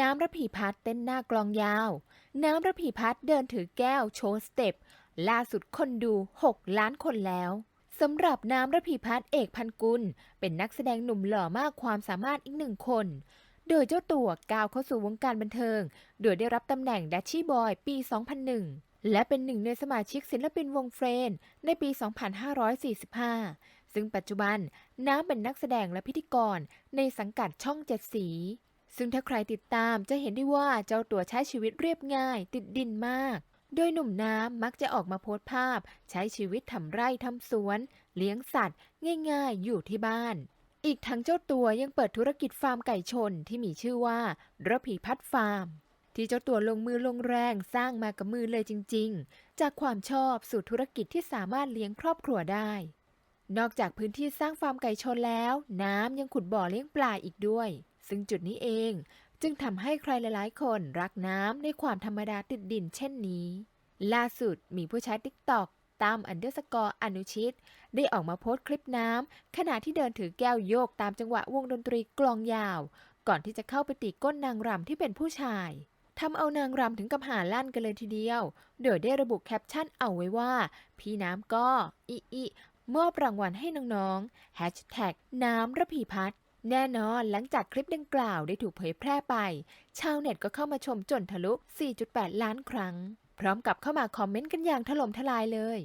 น้ำระพีพัฒน์เต้นหน้ากลองยาว น้ำระพีพัฒน์เดินถือแก้วโชว์สเต็ป ล่าสุดคนดู 6 ล้านคนแล้วสำหรับน้ำระพีพัฒน์เอกพันกุล เป็นนักแสดงหนุ่มหล่อมากความสามารถอีกหนึ่งคน โดยเจ้าตัวก้าวเข้าสู่วงการบันเทิง โดยได้รับตำแหน่งดัชชี่บอยปี 2001 และเป็นหนึ่งในสมาชิกศิลปินวงเฟรนในปี 2545 ซึ่งปัจจุบันน้ำเป็นนักแสดงและพิธีกรในสังกัดช่องเจ็ดสี ซึ่งถ้าใครติดตามจะเห็นได้ว่าเจ้าตัวใช้ชีวิตเรียบง่าย ติดดินมาก โดยหนุ่มน้ำมักจะออกมาโพสต์ภาพ ใช้ชีวิตทำไร่ทำสวน เลี้ยงสัตว์ ง่ายๆ อยู่ที่บ้าน อีกทั้งเจ้าตัวยังเปิดธุรกิจฟาร์มไก่ชนที่มีชื่อว่าระพีพัฒน์ฟาร์ม ที่เจ้าตัวลงมือลงแรงสร้างมากับมือเลยจริง ๆ จากความชอบสู่ธุรกิจที่สามารถเลี้ยงครอบครัวได้นอกจากพื้นที่สร้างฟาร์มไก่ชนแล้ว น้ำยังขุดบ่อเลี้ยงปลาอีกด้วย ซึ่งจุดนี้เองจึงทำให้ใครหลายๆ คนรักน้ำในความธรรมดาติดดินเช่นนี้ ล่าสุดมีผู้ใช้ติ๊กต็อกตามอันเดอร์สกอร์อนุชิต ได้ออกมาโพสต์คลิปน้ำขณะที่เดินถือแก้วโยกตามจังหวะวงดนตรีกลองยาว ก่อนที่จะเข้าไปตีก้นนางรำที่เป็นผู้ชายทำเอานางรำถึงกับหาลั่นกันเลยทีเดียว โดยได้ระบุแคปชั่นเอาไว้ว่า พี่น้ำก็อิอิมอบรางวัลให้น้องๆ Hashtag น้ำระพีพัฒน์ แน่นอนหลังจากคลิปดังกล่าวได้ถูกเผยแพร่ไป ชาวเน็ตก็เข้ามาชมจนทะลุ 4.8 ล้านครั้ง พร้อมกับเข้ามาคอมเมนต์กันอย่างถล่มทลายเลย